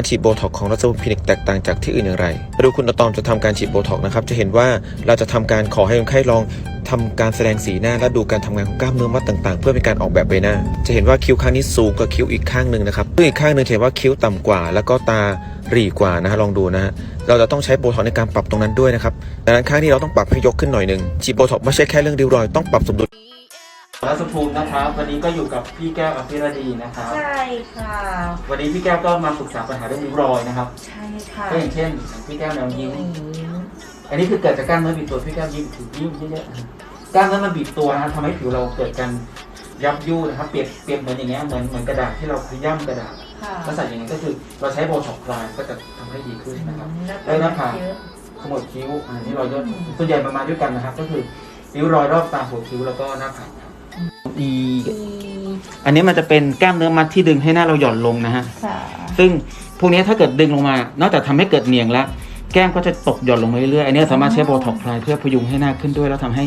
การฉีดโบท็อกของรัศมีคลินิกแตกต่างจากที่อื่นอย่างไรมาดูคุณอะตอมจะทำการฉีดโบท็อกนะครับ จะเห็นว่าเราจะทำการขอให้คนไข้ลองทำการแสดงสีหน้าและดูการทำงานของกล้ามเนื้อมัดต่างๆ เพื่อเป็นการออกแบบใบหน้า จะเห็นว่าคิ้วข้างนี้สูงกว่าคิ้วอีกข้างหนึ่งนะครับซึ่งอีกข้างหนึ่งเห็นว่าคิ้วต่ำกว่า แล้วก็ตาหรี่กว่านะฮะลองดูนะฮะเราจะต้องใช้โบท็อกในการปรับตรงนั้นด้วยนะครับดังนั้นข้างนี้เราต้องปรับให้ยกขึ้นหน่อยหนึ่งฉีดโบท็อกไม่ใช่แค่เรื่องริ้วรอยต้องปรับสมดุล รัสภูมินะครับ วันนี้ก็อยู่กับพี่แก้วอภิรดีนะครับ ใช่ค่ะ วันนี้พี่แก้วก็มาปรึกษาปัญหาเรื่องริ้วรอยนะครับ ใช่ค่ะก็อย่างเช่น พี่แก้วแนวยิ้มอันนี้คือเกิดจากกล้ามเนื้อบีบตัวพี่แก้วยิ้มถือยิ้มเยอะๆกล้ามเนื้อมันบีบตัวนะทำให้ผิวเราเกิดการยับยุนะครับ เปรียบเปรียบเหมือนอย่างเงี้ยเหมือนเหมือนกระดาษที่เราขย้ำกระดาษค่ะลักษณะอย่างนี้ก็คือเราใช้โบท็อกซ์คลายก็จะทำให้ดีขึ้นนะครับแล้วได้หน้าผากขมวดคิ้วอันนี้รอยย่นส่วนใหญ่มันมาด้วยกันนะครับ ก็คือริ้วรอยรอบตาหัวคิ้วแล้วก็หน้าผากครับ อีอันนี้มันจะเป็นกล้ามเนื้อมัดที่ดึงให้หน้าเราหย่อนลงนะฮะ ค่ะ ซึ่งพวกนี้ถ้าเกิดดึงลงมา นอกจากทำให้เกิดเหนียงแล้ว แก้มก็จะตกหย่อนลงมาเรื่อยๆ อันนี้สามารถใช้โบท็อกซ์คลายเพื่อพยุงให้หน้าขึ้นด้วย แล้วทำให้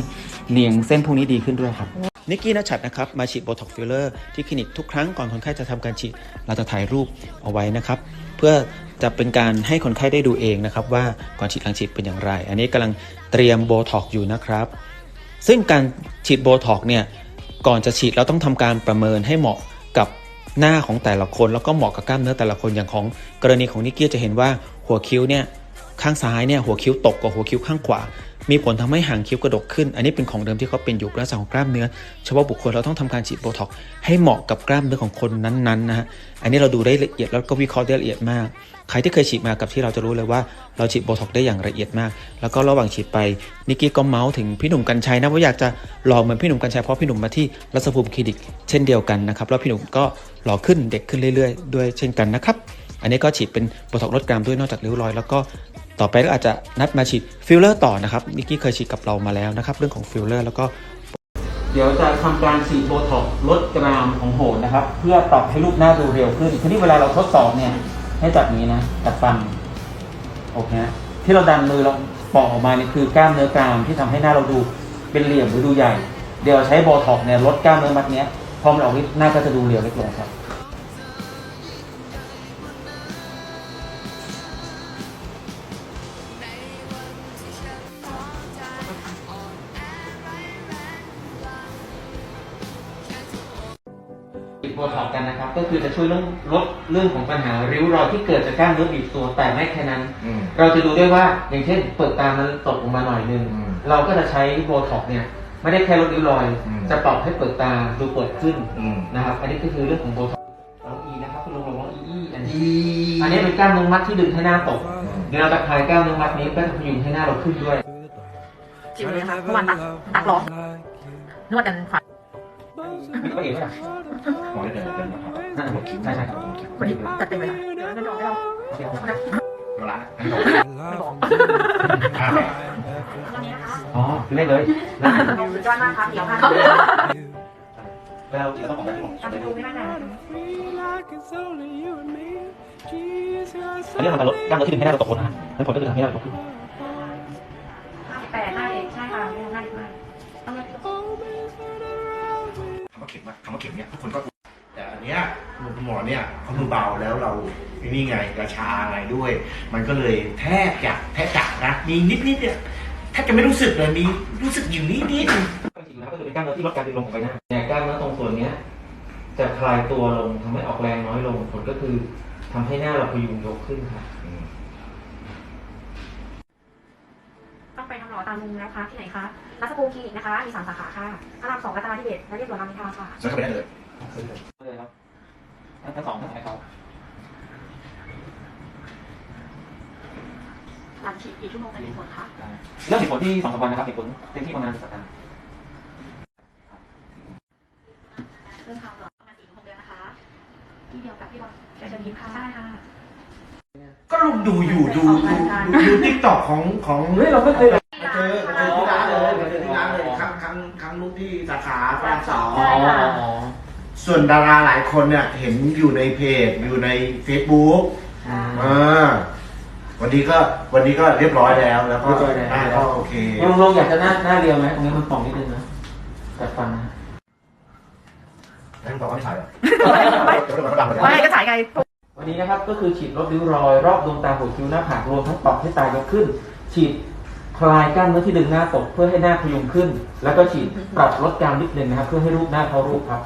เหนียงเส้นพวกนี้ดีขึ้นด้วยครับ นิกกี้นัชชัดนะครับ มาฉีดโบท็อกฟิลเลอร์ที่คลินิกทุกครั้งก่อนคนไข้จะทำการฉีด เราจะถ่ายรูปเอาไว้นะครับ เพื่อจะเป็นการให้คนไข้ได้ดูเองนะครับว่าก่อนฉีดหลังฉีดเป็นอย่างไร อันนี้กำลังเตรียมโบท็อกอยู่นะครับ ซึ่งการฉีดโบท็อกเนี่ย ก่อนจะฉีดเราต้องทำการประเมินให้เหมาะกับหน้าของแต่ละคน แล้วก็เหมาะกับกล้ามเนื้อแต่ละคนอย่างของกรณีของนิกกี้จะเห็นว่าหัวคิ้วเนี่ยข้างซ้ายเนี่ยหัวคิ้วตกกว่าหัวคิ้วข้างขวา มีผลทำให้หางคิ้วกระดกขึ้น อันนี้เป็นของเดิมที่เขาเป็นอยู่ลักษณะของกล้ามเนื้อเฉพาะบุคคลเราต้องทำการฉีดโบท็อกให้เหมาะกับกล้ามเนื้อของคนนั้นๆนะฮะอันนี้เราดูได้ละเอียดแล้วก็วิเคราะห์ได้ละเอียดมาก ใครที่เคยฉีดมากับที่เราจะรู้เลยว่าเราฉีดโบท็อกได้อย่างละเอียดมาก แล้วก็ระหว่างฉีดไปนิกกี้ก็เมาส์ถึงพี่หนุ่มกัญชัยนะว่าอยากจะหล่อเหมือนพี่หนุ่มกัญชัยเพราะพี่หนุ่มมาที่รัศภูมิคลินิก เช่นเดียวกันนะครับแล้วพี่หนุ่มก็หล่อขึ้นเด็กขึ้นเรื่อย ๆ ด้วยเช่นกันนะครับอันนี้ก็ฉีดเป็นโบท็อกลดกรามด้วยนอกจากริ้วรอย แล้วก็ ต่อไปก็อาจจะนัดมาฉีดฟิลเลอร์ต่อนะครับนิกกี้เคยฉีดกับเรามาแล้วนะครับ เรื่องของฟิลเลอร์แล้วก็เดี๋ยวจะทำการฉีดโบท็อกซ์ลดกรามของโหนนะครับ เพื่อปรับให้รูปหน้าดูเรียวขึ้นทีนี้เวลาเราทดสอบเนี่ย ให้จับนี้นะจับฟันโอเคนะที่เราดันมือเราปอกออกมาเนี่ยคือกล้ามเนื้อกรามที่ทำให้หน้าเราดูเป็นเหลี่ยมหรือดูใหญ่ เดี๋ยวใช้โบท็อกซ์เนี่ยลดกล้ามเนื้อมัดเนี้ยพอมันออกฤทธิ์หน้าก็จะดูเรียวเล็กลงครับ ติดโบท็อกซ์กันนะครับ ก็คือจะช่วยเรื่องลดเรื่องของปัญหาริ้วรอยที่เกิดจากกล้ามเนื้อบีบตัวแต่ไม่แค่นั้น อืม เราจะดูได้ว่าอย่างเช่นเปิดตามันตกลงมาหน่อยนึงอืมเราก็จะใช้โบท็อกซ์เนี่ยไม่ได้แค่ลดริ้วรอย อืม จะปรับให้เปิดตาดูเปิดขึ้นอืมนะครับอันนี้ก็คือเรื่องของโบท็อกซ์ลองอีนะครับคุณลงลงลองอีอีอันนี้อีอันนี้เป็นกล้ามเนื้อมัดที่ดึงให้หน้าตก อืม เดี๋ยวเราจะคลายกล้ามเนื้อมัดนี้ก็จะพยุงให้หน้าเราขึ้นด้วย จิ๋วเลยค่ะเมื่อวานตักตักร้องนวดกันฝันไม่ก็เอ๋ป่ะหมอได้เดินเดินมาครับอ่าใช่ใช่ครับวันนี้จัดเต็มเลยค่ะเดี๋ยวเงินออกให้เราเดี๋ยวเวลาไม่บอกห้าแปดตอนนี้นะคะอ๋อเล่นเลยแล้วสุดยอดมากครับเดี๋ยวค่ะแล้วเดี๋ยวต้องออกไปที่หมอทำไปดูไม่มากนะอันนี้ทำการลดกล้ามเนื้อที่ดึงให้หน้าเราตกคนนะแล้วผลก็คือทำให้หน้าเราตกขึ้น ข็มเนี่ยทุกคนก็แต่อันเนี้ยคุณหมอเนี่ยเขามือเบาแล้วเราไอ้นี่ไงกระชาไงด้วย มันก็เลยแทบจะแทบจะนะมีนิดนิดๆเนี่ยแทบจะไม่รู้สึกเลยมีรู้สึกอยู่นิดนิดจริงๆแล้วก็คือเป็นกล้ามเนื้อที่ลดการดึงลงของใบหน้าเนี่ยกล้ามเนื้อตรงส่วนเนี้ยจะคลายตัวลงทำให้ออกแรงน้อยลงผลก็คือทำให้หน้าเราพยุงยกขึ้นครับ ต้องไปทำหล่อตามมุมนะคะที่ไหนคะรัชภูมิคลินิกนะคะมีสามสาขาค่ะพระรามสองรัตนาธิเบศและเรียบด่วนรามอินทราค่ะแล้วก็ไม่ได้เลยเลยครับทั้งสองทั้งสองเขาหลังฉีดกี่ชั่วโมงจะมีผลคะเรื่องเหตุผลที่สองสามวันนะครับเหตุผลเต็มที่ประมาณสัปดาห์เรื่องทำหล่อประมาณสี่ถึงหกเดือนนะคะที่เดียวกับพี่บอลแกจะยิ้มค่ะใช่ค่ะก็ลองดูอยู่ดูดูดูดูทิกตอกของของเฮ้ยเราไม่เคย พระรามสองอ๋ออ๋อส่วนดาราหลายคนเนี่ยเห็นอยู่ในเพจอยู่ใน Facebook อ๋ออ่าวันนี้ก็วันนี้ก็เรียบร้อยแล้วแล้วก็เรียบร้อยแล้วอ่าก็โอเคลงลงอยากจะหน้าหน้าเรียวไหมตรงนี้มันป่องนิดนึงนะกัดฟันนะแล้วบอกว่าไม่ถ่ายเหรอไม่ก็ถ่ายไง วันนี้นะครับก็คือฉีดลดริ้วรอย รอบดวงตาหัวคิ้วหน้าผากรวมทั้งปรับให้ตายกขึ้น ฉีดค ลายกล้ามเนื้อที่ดึงหน้าตกเพื่อให้หน้าพยุงขึ้น แล้วก็ฉีดปรับลดการนิดนึงนะครับ เพื่อให้รูปหน้าเข้ารูปครับ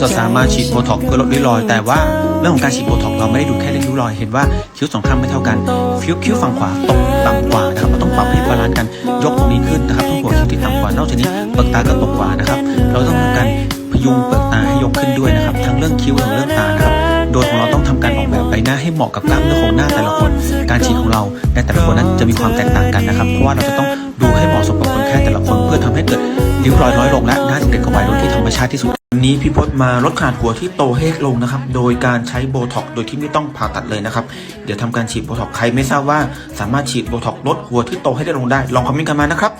คุณสามารถฉีดโบท็อกซ์เพื่อลดริ้วรอย แต่ว่าเรื่องของการฉีดโบท็อกซ์เราไม่ได้ดูแค่เรื่องริ้วรอย เห็นว่าคิ้วสองข้างไม่เท่ากันคิ้วคิ้วฝั่งขวาตกต่ำกว่านะครับเราต้องปรับให้บาลานซ์กัน ยกตรงนี้ขึ้นนะครับทั้งหัวคิ้วที่ต่ำกว่านอกจากนี้เปลือกตาก็ตกกว่านะครับ เราต้องทำการพยุงเปลือกตาให้ยกขึ้นด้วยนะครับ ทั้งเรื่องคิ้วทั้งเรื่องตานะครับโดยของเราต้องทำการออกแบบใบหน้าให้เหมาะกับกล้ามเนื้อของหน้าแต่ละคน การฉีดของเราในแต่ละคนนั้นจะมีความแตกต่างกันนะครับ เพราะว่าเราจะต้องดูให้เหมาะสมกับคนไข้แต่ละคน เพื่อทำให้เกิดริ้วรอยน้อยลงและหน้าเด็กกับวัยรุ่นที่ธรรมชาติที่สุด วันนี้พี่พจน์มาลดขนาดหัวที่โตเฮกลงนะครับ โดยการใช้โบท็อกโดยที่ไม่ต้องผ่าตัดเลยนะครับ เดี๋ยวทำการฉีดโบท็อกใครไม่ทราบว่าสามารถฉีดโบท็อกลดหัวที่โตให้ได้ลงได้ ลองคอมเมนต์กันมานะครับ